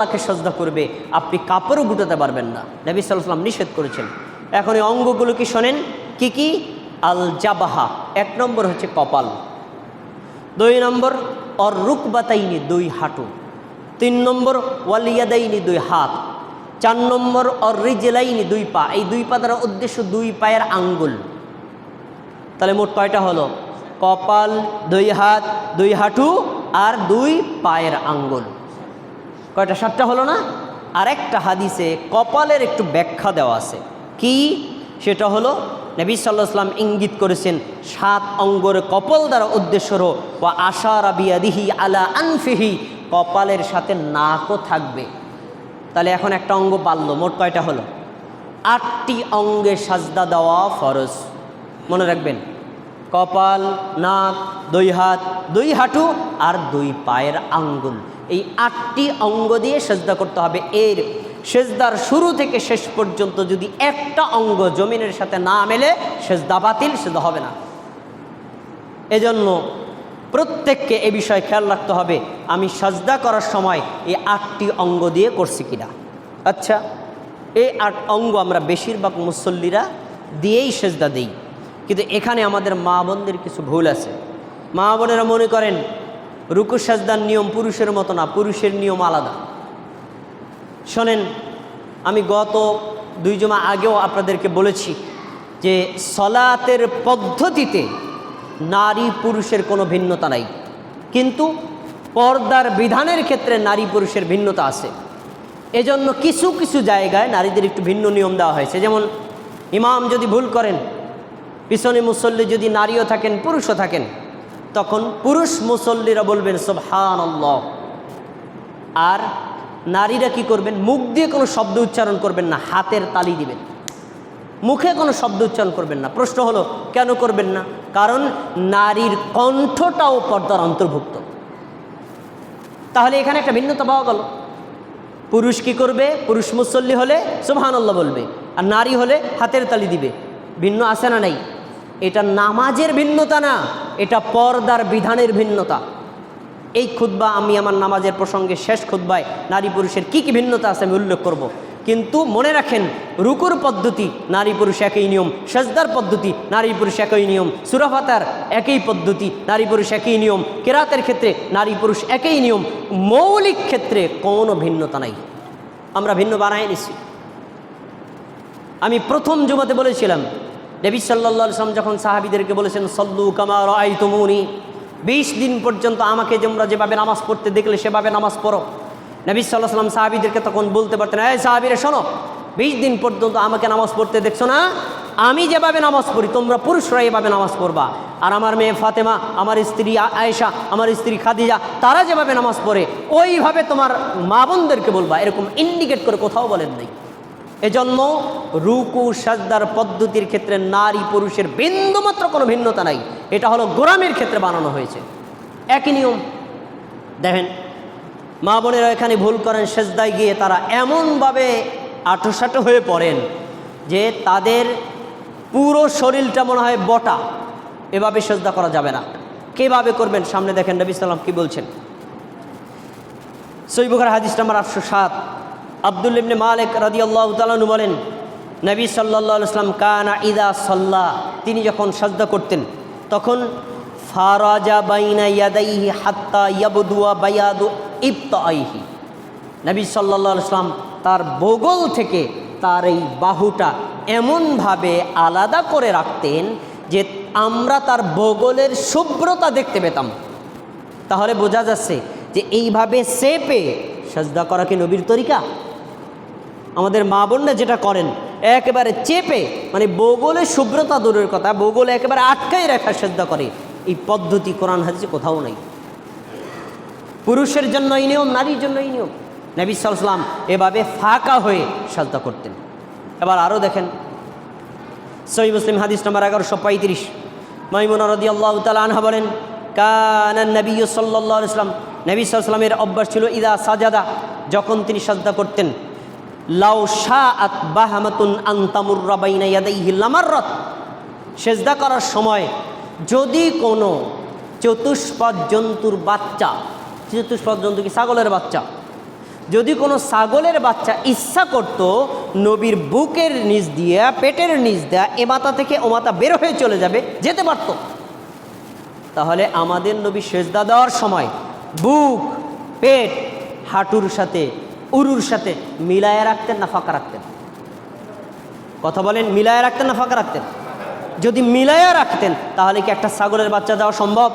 তাকে সজদা করবে। আপনি কাপড়ও গুটাতে পারবেন না। নবী সাল্লাম নিষেধ করেছেন। এখন এই অঙ্গগুলো কি শোনেন? কি কি? আল জাবাহা এক নম্বর হচ্ছে কপাল। দুই নম্বর অর রুকবাতাইনি দুই হাঁটু। তিন নম্বর ওয়ালিয়াদাইনি দুই হাত। চার নম্বর অর রিজেলাইনি দুই পা। এই দুই পা দ্বারা উদ্দেশ্য দুই পায়ের আঙ্গুল। তাহলে মোট কয়টা হলো? কপাল, দুই হাত, দুই হাঁটু আর দুই পায়ের আঙ্গুল। কয়টা? সাতটা হলো না? আর একটা হাদিসে কপালের একটু ব্যাখ্যা দেওয়া আছে। কি? সেটা হলো নবী সাল্লাহ সাল্লাম ইঙ্গিত করেছেন, সাত অঙ্গর কপাল দ্বারা উদ্দেশ্যর বা আশা রাবিয়াদিহি আলা আনফিহি, কপালের সাথে নাকও থাকবে। তাহলে এখন একটা অঙ্গ বাড়লো, মোট কয়টা হলো? আটটি অঙ্গে সাজদা দেওয়া ফরজ। মনে রাখবেন, কপাল, নাক, দুই হাত, দুই হাঁটু আর দুই পায়ের আঙ্গুল। এই আটটি অঙ্গ দিয়ে সেজদা করতে হবে। এর সেজদার শুরু থেকে শেষ পর্যন্ত যদি একটা অঙ্গ জমিনের সাথে না মেলে, সেজদা বাতিল, সেজদা হবে না। এজন্য প্রত্যেককে এ বিষয়ে খেয়াল রাখতে হবে, আমি সাজদা করার সময় এই আটটি অঙ্গ দিয়ে করছি কিনা। আচ্ছা এই আট অঙ্গ আমরা বেশিরভাগ মুসল্লিরা দিয়েই সেজদা দিই। কিন্তু এখানে আমাদের মা বোনদের কিছু ভুল আছে। মা বোনেরা মনে করেন রুকু সাজদার নিয়ম পুরুষের মতো না, পুরুষের নিয়ম আলাদা। শোনেন, আমি গত দুই জমা আগেও আপনাদেরকে বলেছি যে সলাতের পদ্ধতিতে নারী পুরুষের কোনো ভিন্নতা নাই। কিন্তু পর্দার বিধানের ক্ষেত্রে নারী পুরুষের ভিন্নতা আছে। এজন্য কিছু কিছু জায়গায় নারীদের একটু ভিন্ন নিয়ম দেওয়া হয়েছে। যেমন, ইমাম যদি ভুল করেন, পিছনে মুসল্লি যদি নারীও থাকেন, পুরুষও থাকেন তখন পুরুষ মুসল্লিরা বলবেন সোবহান আর নারীরা কি করবেন? মুখ দিয়ে কোনো শব্দ উচ্চারণ করবেন না, হাতের তালি দিবেন। মুখে কোনো শব্দ উচ্চারণ করবেন না। প্রশ্ন হলো, কেন করবেন না? কারণ নারীর কণ্ঠটাও পর্দার অন্তর্ভুক্ত। তাহলে এখানে একটা ভিন্নতা পাওয়া গেল। পুরুষ কি করবে? পুরুষ মুসল্লি হলে সুবহানাল্লাহ বলবে, আর নারী হলে হাতের তালি দিবে। ভিন্ন আছে না নাই? এটা নামাজের ভিন্নতা না। এটা পর্দার বিধানের ভিন্নতা। এই খুদ্া আমি আমার নামাজের প্রসঙ্গে শেষ খুদ্বায় নারী পুরুষের কী কী ভিন্নতা আছে আমি উল্লেখ করব। কিন্তু মনে রাখেন, রুকুর পদ্ধতি, নারী পুরুষ একই নিয়ম, সেজদার পদ্ধতি, নারী পুরুষ একই নিয়ম সুরাফাতার একই পদ্ধতি, নারী পুরুষ একই নিয়ম, কেরাতের ক্ষেত্রে নারী পুরুষ একই নিয়ম, মৌলিক ক্ষেত্রে কোনো ভিন্নতা নাই। আমরা ভিন্ন বানায় নিছি। আমি প্রথম জুমাতে বলেছিলাম নবী সাল্লা সাল্লাম যখন সাহাবিদেরকে বলেছেন, সল্লু কামার আই তুমুনি বিশ দিন পর্যন্ত আমাকে তোমরা যেভাবে নামাজ পড়তে দেখলে, সেভাবে নামাজ পড়ো। নবী সাল্লাহ সাল্লাম সাহাবিদেরকে তখন বলতে পারতেন, এই সাহাবিরে, শোনো, বিশ দিন পর্যন্ত আমাকে নামাজ পড়তে দেখছ না? আমি যেভাবে নামাজ পড়ি, তোমরা পুরুষরা এভাবে নামাজ পড়বা। আর আমার মেয়ে ফাতেমা, আমার স্ত্রী আয়েশা, আমার স্ত্রী খাদিজা, তারা যেভাবে নামাজ পড়ে, ওইভাবে তোমার মা বোনদেরকে বলবা। এরকম ইন্ডিকেট করে কোথাও বলেন নাই। এজন্য রুকু, সাজদার পদ্ধতির ক্ষেত্রে নারী পুরুষের বিন্দুমাত্র কোনো ভিন্নতা নাই। এটা হলো গোরামের ক্ষেত্রে বানানো হয়েছে। একই নিয়ম। দেখেন, মা বোনেরা এখানে ভুল করেন, সেজদায় গিয়ে তারা এমনভাবে আঠোসাটো হয়ে পড়েন যে তাদের পুরো শরীরটা মনে হয় বটা। এভাবে সেজদা করা যাবে না। কেভাবে করবেন? সামনে দেখেন নবী সাল্লাম কি বলছেন? সৈবুখার হাদিস নাম্বার আটশো সাত। আব্দুল ইবনে মালিক রাদিয়াল্লাহ তালানু বলেন, নবী সাল্লাহ ইসলাম কানা ইদা সাল্লাহ তিনি যখন সাজদা করতেন, তখন ফারাজা বাইনা ইয়াদাইহি হাত্তা ইয়াবদুয়া বায়াদু ইবতাইহি নবী সাল্লাহ ইসলাম তার বগল থেকে তার এই বাহুটা এমনভাবে আলাদা করে রাখতেন যে আমরা তার বগলের শুভ্রতা দেখতে পেতাম। তাহলে বোঝা যাচ্ছে যে এইভাবে সেপে সাজদা করা কি নবীর তরিকা? আমাদের মা বোনরা যেটা করেন, একেবারে চেপে মানে বগলে শুভ্রতা দূরের কথা, বগলে একেবারে আটকাই রাখা শ্রদ্ধা করে। এই পদ্ধতি কোরআন হাদিসে কোথাও নেই। পুরুষের জন্য এই নিয়ম, নারীর জন্য এই নিয়ম। নবী সালাম এভাবে ফাঁকা হয়ে সাজদা করতেন। এবার আরও দেখেন, সহি মুসলিম হাদিস নম্বর এগারোশো পঁয়ত্রিশ। মাইমুন রদি আল্লাহ আনহা বলেন কানান নবী সাল্লাহ ইসলাম নবী সাল্লামের অভ্যাস ছিল, ইদা সাজাদা, যখন তিনি সাজদা করতেন লাউ শাহ আত বাহামাতুন সেজদা করার সময় যদি কোনো চতুষ্পদ জন্তুর বাচ্চা, চতুষ্পদ জন্তু কি? ছাগলের বাচ্চা। যদি কোনো ছাগলের বাচ্চা ইচ্ছা করত নবীর বুকের নিচ দিয়ে, পেটের নিচ দেয়া, এ মাথা থেকে ও মাথা বের হয়ে চলে যাবে, যেতে পারত। তাহলে আমাদের নবী সেজদা দেওয়ার সময় বুক, পেট, হাঁটুর সাথে উরুর সাথে মিলায়া রাখতেন না ফাঁকা রাখতেন। কথা বলেন, মিলায়া রাখতেন না ফাঁকা রাখতেন? যদি মিলায়া রাখতেন, তাহলে কি একটা ছাগলের বাচ্চা দেওয়া সম্ভব?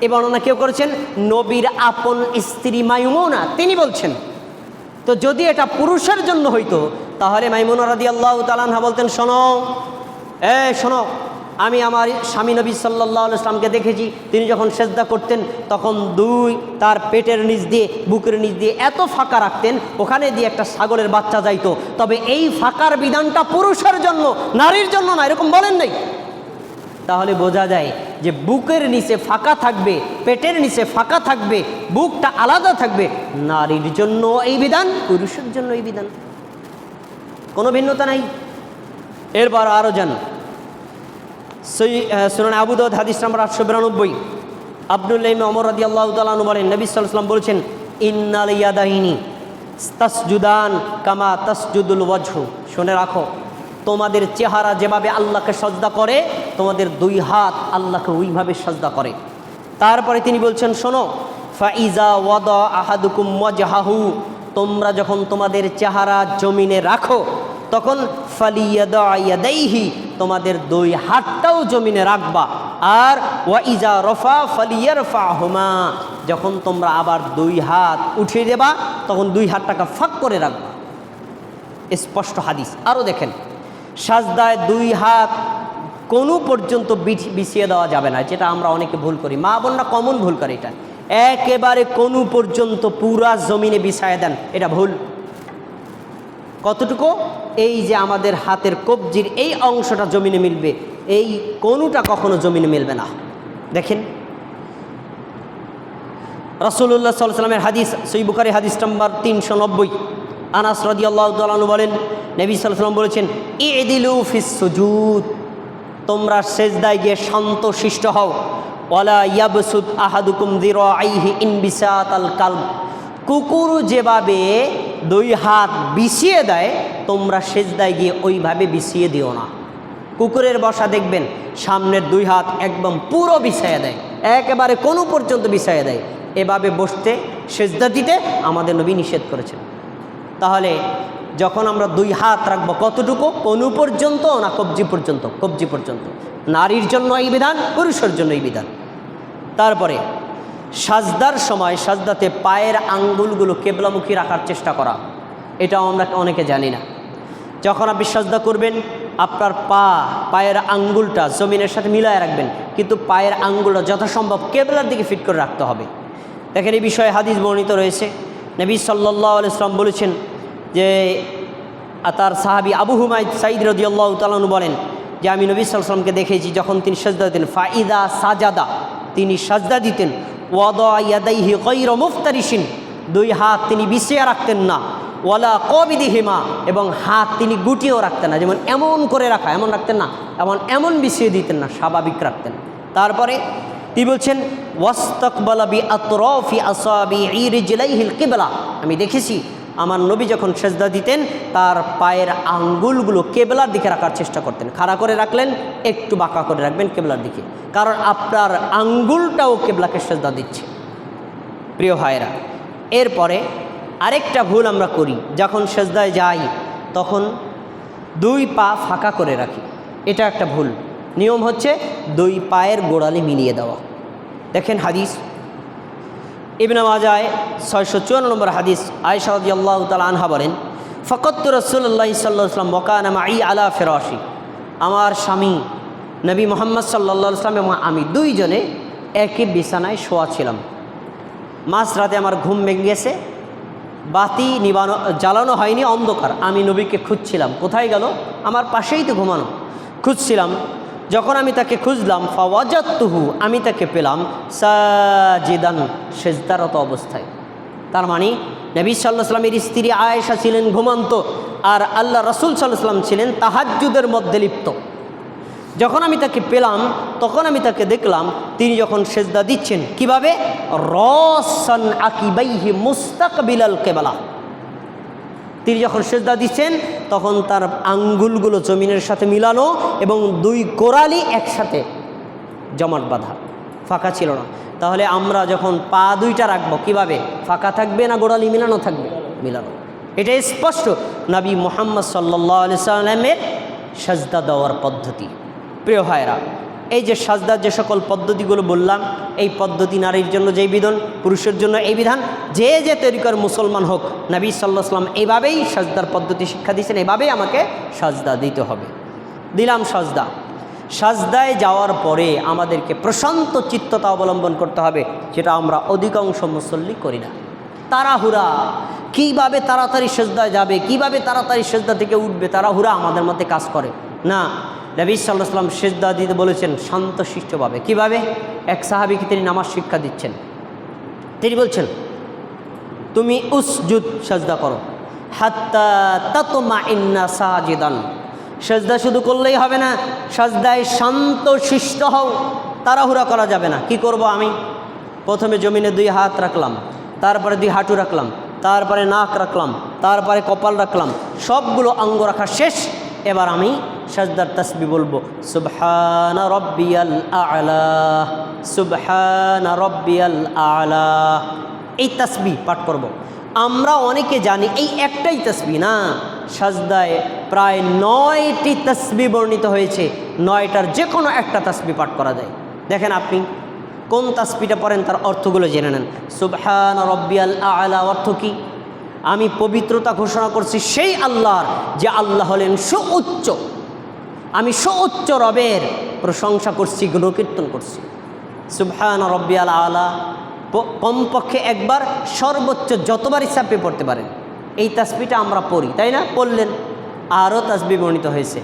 এ বর্ণনা কেউ করেছেন? নবীর আপন স্ত্রী মাইমুনা, তিনি বলছেন। তো যদি এটা পুরুষের জন্য হইতো, তাহলে মাইমুনা রাদি আল্লাহ তালানহা বলতেন, শোনো, এ শোনো আমি আমার স্বামী নবী সাল্লাহ ইসলামকে দেখেছি, তিনি যখন সেজদা করতেন, তখন দুই তার পেটের নিচ দিয়ে, বুকের নিচ দিয়ে এত ফাঁকা রাখতেন, ওখানে দিয়ে একটা ছাগলের বাচ্চা যাইতো। তবে এই ফাঁকার বিধানটা পুরুষের জন্য, নারীর জন্য না, এরকম বলেন নাই। তাহলে বোঝা যায় যে বুকের নিচে ফাঁকা থাকবে, পেটের নিচে ফাঁকা থাকবে, বুকটা আলাদা থাকবে, নারীর জন্য এই বিধান, পুরুষের জন্য এই বিধান। কোনো ভিন্নতা নাই। এরপর আরও যান সই সুনান আবুদাউদ হাদিস নাম্বার আটশো বিরানব্বই। আবদুল্লাহ অমর রাদি আল্লাহ তালু বলেন, নবী সাল্লাম বলেছেন, ইন্নাল ইয়াদাহিনী তাসজুদান কামা তাসজুদুল ওয়াজহু। শুনে রাখো, তোমাদের চেহারা যেভাবে আল্লাহকে সজদা করে, তোমাদের দুই হাত আল্লাহকে ওইভাবে সজদা করে। তারপরে তিনি বলছেন, শোনো, ফাইজা ওয়াদ আহাদুকুম ওয়াজহাহু। তোমরা যখন তোমাদের চেহারা জমিনে রাখো, তখন ফালিয়াদাইহি তোমাদের দুই হাতটাও জমিনে রাখবা। আর ওয়াইজা রফা ফালিয়ারফা হুমা যখন তোমরা আবার দুই হাত উঠিয়ে দেবা, তখন দুই হাতটাকে ফাঁক করে রাখবা। স্পষ্ট হাদিস। আরও দেখেন, সাজদায় দুই হাত কোনো পর্যন্ত বিছ- বিছিয়ে দেওয়া যাবে না, যেটা আমরা অনেকে ভুল করি। মা বোনরা কমন ভুল করে এটা। একেবারে কোনো পর্যন্ত পুরা জমিনে বিছায় দেন, এটা ভুল। কতটুকু? এই যে আমাদের হাতের কবজির এই অংশটা জমিনে মিলবে, এই কোনোটা কখনো জমিনে মিলবে না। দেখেন। রসুল্লাহ সাল্লামের হাদিস সই হাদিস নাম্বার তিনশো নব্বই। আনাস রদি আল্লাহ বলেন, নবী সাল্লাম বলেছেন তোমরা সেজদায় গিয়ে শান্ত, শিষ্ট হও। ওয়ালা ইয়াবসুদ আহাদুকুম আইহি ইনবিসাত আল কালব। কুকুর যেভাবে দুই হাত বিছিয়ে দেয়, তোমরা সেজদায় গিয়ে ওইভাবে বিছিয়ে দিও না। কুকুরের বসা দেখবেন, সামনের দুই হাত একদম পুরো বিছাইয়া দেয়, একেবারে কোনো পর্যন্ত বিছাইয়া দেয়। এভাবে বসতে, সেজদা দিতে আমাদের নবী নিষেধ করেছেন। তাহলে যখন আমরা দুই হাত রাখব কতটুকু? কোনো পর্যন্ত না কবজি পর্যন্ত? কবজি পর্যন্ত। নারীর জন্য এই বিধান, পুরুষের জন্য এই বিধান। তারপরে সাজদার সময় সাজদাতে পায়ের আঙ্গুলগুলো কেবলামুখী রাখার চেষ্টা করা। এটাও আমরা অনেকে জানি না। যখন আপনি সাজদা করবেন, আপনার পা, পায়ের আঙ্গুলটা জমিনের সাথে মিলায় রাখবেন, কিন্তু পায়ের আঙ্গুলটা যথাসম্ভব কেবলার দিকে ফিট করে রাখতে হবে। দেখেন এই বিষয়ে হাদিস বর্ণিত রয়েছে। নবী সাল্লাহ ইসলাম বলেছেন যে তার সাহাবি আবু হুমায়দ সাইদ রদিয়াল্লাহ তালু বলেন যে, আমি নবী সাল্লামকে দেখেছি যখন তিনি সাজদা দিতেন, ফাইদা সাজাদা, তিনি সাজদা দিতেন ওয়াদা ইয়াদাইহি গৈর মুফতারিসিন দুই হাত তিনি বিছিয়ে রাখতেন না। ওয়ালা কবিদি হিমা এবং হাত তিনি গুটিয়েও রাখতেন না। যেমন এমন করে রাখা, এমন রাখতেন না। এমন এমন বিছিয়ে দিতেন না, স্বাভাবিক রাখতেন। তারপরে তিনি বলছেন? ওয়াস্তকবালাবি আতরফি আসাবি ইরিজলাইহিল কিবলা। আমি দেখেছি আমার নবী যখন সেজদা দিতেন, তার পায়ের আঙ্গুলগুলো কেবলার দিকে রাখার চেষ্টা করতেন। খাড়া করে রাখলেন, একটু বাঁকা করে রাখবেন কেবলার দিকে। কারণ আপনার আঙ্গুলটাও কেবলাকে সেজদা দিচ্ছে। প্রিয় ভাইরা এরপরে আরেকটা ভুল আমরা করি। যখন সেজদায় যাই, তখন দুই পা ফাঁকা করে রাখি। এটা একটা ভুল। নিয়ম হচ্ছে দুই পায়ের গোড়ালি মিলিয়ে দেওয়া। দেখেন হাদিস। ইবনা মাজায় ছয়শো চুয়ান্ন নম্বর হাদিস আয়সাদি আল্লাহ তালা আনহা বলেন ফকত রসুল্লাহ সাল্লাম মকানামা আই আলা ফেরসি আমার স্বামী নবী মোহাম্মদ সাল্লা সাল্লাম এবং আমি দুইজনে একই বিছানায় শোয়া ছিলাম। মাঝ রাতে আমার ঘুম ভেঙে গেছে, বাতি নিবানো, জ্বালানো হয়নি, অন্ধকার। আমি নবীকে খুঁজছিলাম, কোথায় গেল? আমার পাশেই তো ঘুমানো। খুঁজছিলাম যখন আমি তাকে খুঁজলাম ফাওয়াজাতুহু আমি তাকে পেলাম সাজিদান, সেজদারত অবস্থায়। তার মানে নবী সাল্লাহ সাল্লামের স্ত্রী আয়েশা ছিলেন ঘুমান্ত আর আল্লাহ রসুল সাল্লাহ সাল্লাম ছিলেন তাহাজ্জুদের মধ্যে লিপ্ত। যখন আমি তাকে পেলাম, তখন আমি তাকে দেখলাম, তিনি যখন সেজদা দিচ্ছেন, কীভাবে? রসান আকিবাইহি মুস্তাকবিলাল কেবালা। তিনি যখন সেজদা দিচ্ছেন, তখন তার আঙ্গুলগুলো জমিনের সাথে মিলানো এবং দুই কোরালি একসাথে জমাট বাঁধা। ফাঁকা ছিল না। তাহলে আমরা যখন পা দুইটা রাখব, কীভাবে? ফাঁকা থাকবে না গোড়ালি মিলানো থাকবে? মিলানো। এটা স্পষ্ট। নবী মোহাম্মদ সাল্লাহ সাল্লামের সাজদা দেওয়ার পদ্ধতি। প্রিয় ভাইরা এই যে সাজদার যে সকল পদ্ধতিগুলো বললাম, এই পদ্ধতি নারীর জন্য যেই বিধান, পুরুষের জন্য এই বিধান, যে যে তরিকার মুসলমান হোক, নবী সাল্লাহ সাল্লাম এইভাবেই সাজদার পদ্ধতি শিক্ষা দিয়েছেন, এভাবেই আমাকে সাজদা দিতে হবে। দিলাম সাজদা। সাজদায় যাওয়ার পরে আমাদেরকে প্রশান্ত চিত্ততা অবলম্বন করতে হবে, যেটা আমরা অধিকাংশ মুসল্লি করি না। তাড়াহুড়া। কীভাবে তাড়াতাড়ি সেজদায় যাবে, কীভাবে তাড়াতাড়ি সেজদা থেকে উঠবে, তাড়াহুড়া আমাদের মধ্যে কাজ করে। না নবী সাল্লাহ সাল্লাম সেজদা দিতে বলেছেন শান্ত শিষ্টভাবে কীভাবে? এক সাহাবিকে তিনি নামাজ শিক্ষা দিচ্ছেন। তিনি বলছেন, তুমি উসজুদ সাজদা করো। হাত্তা সাজিদান। সাজদা শুধু করলেই হবে না, সাজদায় শান্ত শিষ্ট হও, তাড়াহুড়া করা যাবে না। কি করব আমি? প্রথমে জমিনে দুই হাত রাখলাম, তারপরে দুই হাঁটু রাখলাম, তারপরে নাক রাখলাম, তারপরে কপাল রাখলাম, সবগুলো অঙ্গ রাখা শেষ। এবার আমি সাজদার তসবি বলব, সুবহানা রব্বিয়াল আলা, সুবহানা রব্বিয়াল আলা। এই তসবি পাঠ করব। আমরা অনেকে জানি এই একটাই তসবি না, সাজদায় প্রায় নয়টি তসবি বর্ণিত হয়েছে, নয়টার যে কোনো একটা তসবি পাঠ করা যায়। দেখেন আপনি, কোন তাসবিটা পড়েন তার অর্থগুলো জেনে নেন। সুবহান রব্বিয়াল আলা অর্থ কী? আমি পবিত্রতা ঘোষণা করছি সেই আল্লাহর, যে আল্লাহ হলেন সুউচ্চ। আমি সুউচ্চ রবের প্রশংসা করছি গুণকীর্তন করছি। সুবহান রব্বিয়াল আলা। কমপক্ষে একবার সর্বোচ্চ যতবার ইচ্ছা পড়তে পারেন, এই তাসবিটা আমরা পড়ি, তাই না? পড়লেন, আরও তাসবি বর্ণিত হয়েছে।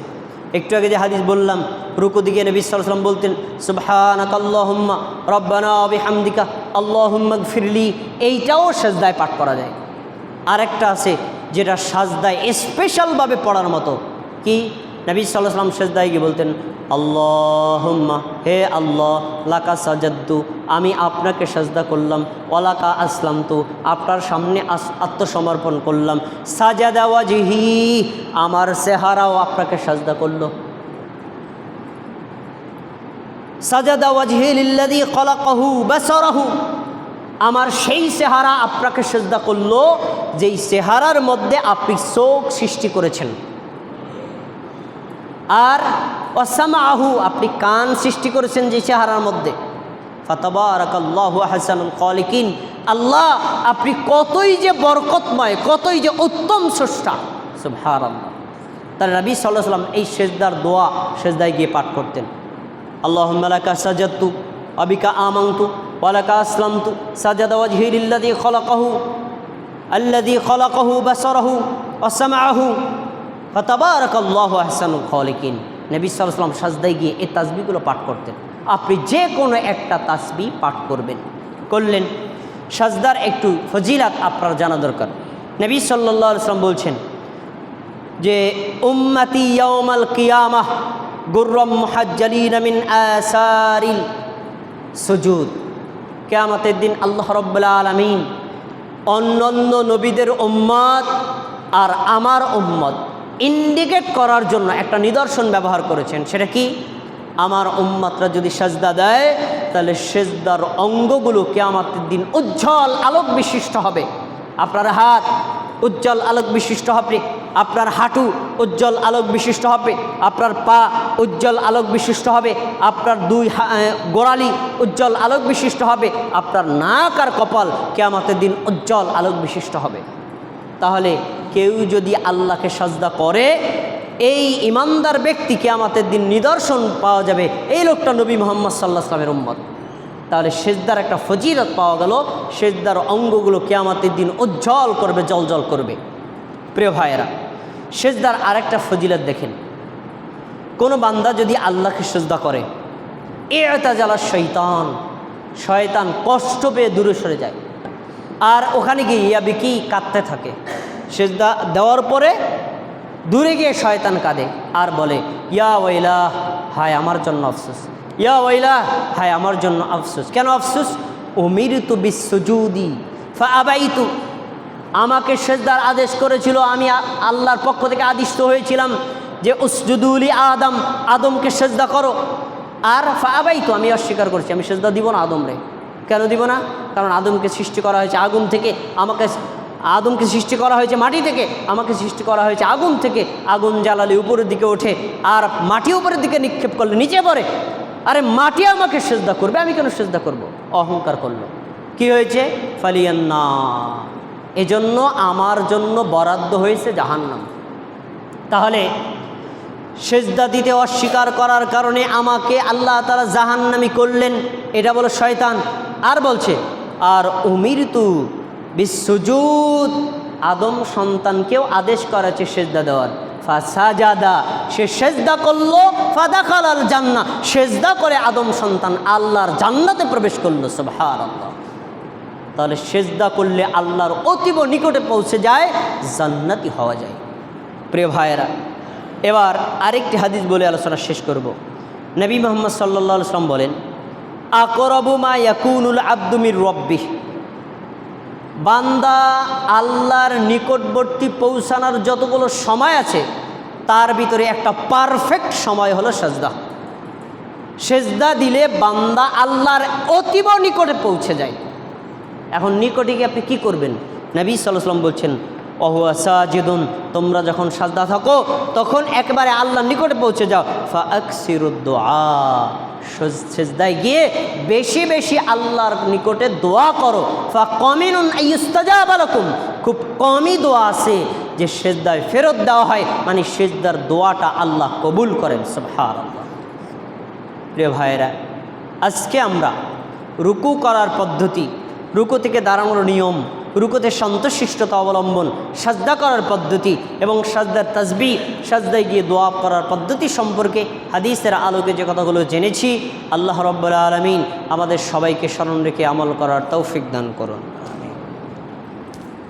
একটু আগে যে হাদিস বললাম, রুকু দিকে নবী সাল্লাম বলতেন সুবহানাক আল্লাহুম্মা রব্বানা বিহামদিকা ফিরলি এইটাও সাজদায় পাঠ করা যায়। আরেকটা আছে, যেটা সাজদায় স্পেশালভাবে পড়ার মতো, কি? নবী সাল্লাহ সাল্লাম সেজদায় গিয়ে বলতেন, আল্লাহুম্মা, হে আল্লাহ, লাকা সাজাদ্দু আমি আপনাকে সাজদা করলাম ওলাকা আসলাম তো আপনার সামনে আত্মসমর্পণ করলাম। সাজাদা ওয়াজিহি, আমার সেহারাও আপনাকে সাজদা করল। সাজাদা ওয়াজহি লিল্লাযী খলাকাহু বাসারাহু, আমার সেই সেহারা আপনাকে সেজদা করল, যেই সেহারার মধ্যে আপনি চোখ সৃষ্টি করেছেন। আর অসামা আহু আপনি কান সৃষ্টি করেছেন যে চেহারার মধ্যে। আল্লাহ, আপনি কতই যে বরকতময়, কতই যে উত্তম স্রষ্টা। সুবহানাল্লাহ। তার নবী সাল্লাহ সাল্লাম এই সেজদার দোয়া সেজদায় গিয়ে পাঠ করতেন। আল্লাহুম্মা লাকা সাজাদতু আবিকা আমানতু ওয়ালাকা আসলামতু, সাজাদা ওয়াজহি লিল্লাযী খলাকাহু, আল্লাযী খলাকাহু বাসারাহু, ওয়া সামাআহু ফাতাবারাকাল্লাহু আহসানুল খালিকিন। নবী ওয়াসাল্লাম সাজদায় গিয়ে এই তাসবিগুলো পাঠ করতেন। আপনি যে কোনো একটা তাসবি পাঠ করবেন। করলেন? সাজদার একটু ফজিলাত আপনার জানা দরকার। নবী সাল্লাল্লাহু আলাইহি বলছেন যে, উম্মতি ইয়াউমাল কিয়ামাহ গুররম মুহাজ্জালিন মিন আসারিল সুজুদ। কেয়ামতের দিন আল্লাহ রব্বুল আলামিন অন্যান্য নবীদের উম্মত আর আমার উম্মত ইন্ডিকেট করার জন্য একটা নিদর্শন ব্যবহার করেছেন। সেটা কি? আমার উম্মতরা যদি সেজদা দেয়, তাহলে সেজদার অঙ্গগুলো কেয়ামতের দিন উজ্জ্বল আলোক বিশিষ্ট হবে। আপনার হাত উজ্জ্বল আলোক বিশিষ্ট হবে, আপনার হাঁটু উজ্জ্বল আলোক বিশিষ্ট হবে, আপনার পা উজ্জ্বল আলোক বিশিষ্ট হবে, আপনার দুই গোড়ালি উজ্জ্বল আলোক বিশিষ্ট হবে, আপনার নাক আর কপাল কেয়ামতের দিন উজ্জ্বল আলোক বিশিষ্ট হবে। তাহলে কেউ যদি আল্লাহকে সাজদা করে, এই ইমানদার ব্যক্তি কেয়ামতের দিন নিদর্শন পাওয়া যাবে। এই লোকটা নবী মোহাম্মদ সাল্লাহ সালামের উম্মত। তাহলে সেজদার একটা ফজিরত পাওয়া গেল, সেজদার অঙ্গগুলো কেয়ামতের দিন উজ্জ্বল করবে জল জল করবে। প্রিয় ভাইয়েরা, সেজদার আরেকটা ফজিলত দেখেন। কোনো বান্দা যদি আল্লাহকে সেজদা করে এটা জ্বালা শৈতান শয়তান কষ্ট পেয়ে দূরে সরে যায়। আর ওখানে গিয়ে ইয়াবি কি কাঁদতে থাকে। সেজদা দেওয়ার পরে দূরে গিয়ে শয়তান কাঁদে আর বলে, ইয়া ওয়াইলা হায় আমার জন্য আফসোস। ইয়া ওয়াইলা হায় আমার জন্য আফসোস। কেন আফসোস? উমির তু বিশ্বজুদি ফা আবাইতু আমাকে সেজদার আদেশ করেছিল, আমি আল্লাহর পক্ষ থেকে আদিষ্ট হয়েছিলাম যে উসজুদুলি আদম, আদমকে সেজদা করো। আর ফাবাই তো আমি অস্বীকার করছি, আমি সেজদা দিব না আদমরে। কেন দিব না? কারণ আদমকে সৃষ্টি করা হয়েছে আগুন থেকে। আমাকে আদমকে সৃষ্টি করা হয়েছে মাটি থেকে, আমাকে সৃষ্টি করা হয়েছে আগুন থেকে। আগুন জ্বালালে উপরের দিকে ওঠে, আর মাটি উপরের দিকে নিক্ষেপ করলে নিচে পড়ে। আরে মাটি আমাকে সেজদা করবে, আমি কেন সেজদা করব? অহংকার করল। কি হয়েছে? ফালিয়ান্না। এজন্য আমার জন্য বরাদ্দ হয়েছে জাহান্নাম। তাহলে সেজদা দিতে অস্বীকার করার কারণে আমাকে আল্লাহ তালা জাহান্নামি করলেন, এটা বলো শয়তান। আর বলছে, আর উমির তু বিশ্বজুদ আদম সন্তানকেও আদেশ করেছে সেজদা দেওয়ার। ফাসাজাদা, সে সেজদা করল ফাদা খালাল জান্না সেজদা করে আদম সন্তান আল্লাহর জান্নাতে প্রবেশ করল আল্লাহ তাহলে সেজদা করলে আল্লাহর অতীব নিকটে পৌঁছে যায়, জান্নাতি হওয়া যায়। প্রিয় ভাইয়েরা, এবার আরেকটি হাদিস বলে আলোচনা শেষ করব। নবী মোহাম্মদ সাল্লা সাল্লাম বলেন, আকরবু মা ইয়াকুনুল আব্দুমির রব্বি বান্দা আল্লাহর নিকটবর্তী পৌঁছানোর যতগুলো সময় আছে, তার ভিতরে একটা পারফেক্ট সময় হলো সেজদা। সেজদা দিলে বান্দা আল্লাহর অতীব নিকটে পৌঁছে যায়। এখন নিকটে গিয়ে আপনি কী করবেন? নবী সাল্লাম বলছেন অহুয়া সাজিদুন, তোমরা যখন সাজদা থাকো, তখন একবারে আল্লাহর নিকটে পৌঁছে যাও। ফা আকসিরুদ্দোয়া সেজদায় গিয়ে বেশি বেশি আল্লাহর নিকটে দোয়া করো। ফা কমিনুন ইস্তাজা বালকুম খুব কমই দোয়া আছে যে সেজদায় ফেরত দেওয়া হয় মানে সেজদার দোয়াটা আল্লাহ কবুল করেন সবহার প্রিয় ভাইয়েরা, আজকে আমরা রুকু করার পদ্ধতি, রুকু থেকে দাঁড়ানোর নিয়ম রুকুতে সন্তোষিষ্টতা অবলম্বন, সাজদা করার পদ্ধতি এবং সাজদার তাজবি, সাজদায় গিয়ে দোয়া করার পদ্ধতি সম্পর্কে হাদিসের আলোকে যে কথাগুলো জেনেছি, আল্লাহ রব্বুল আলমিন আমাদের সবাইকে স্মরণ রেখে আমল করার তৌফিক দান করুন।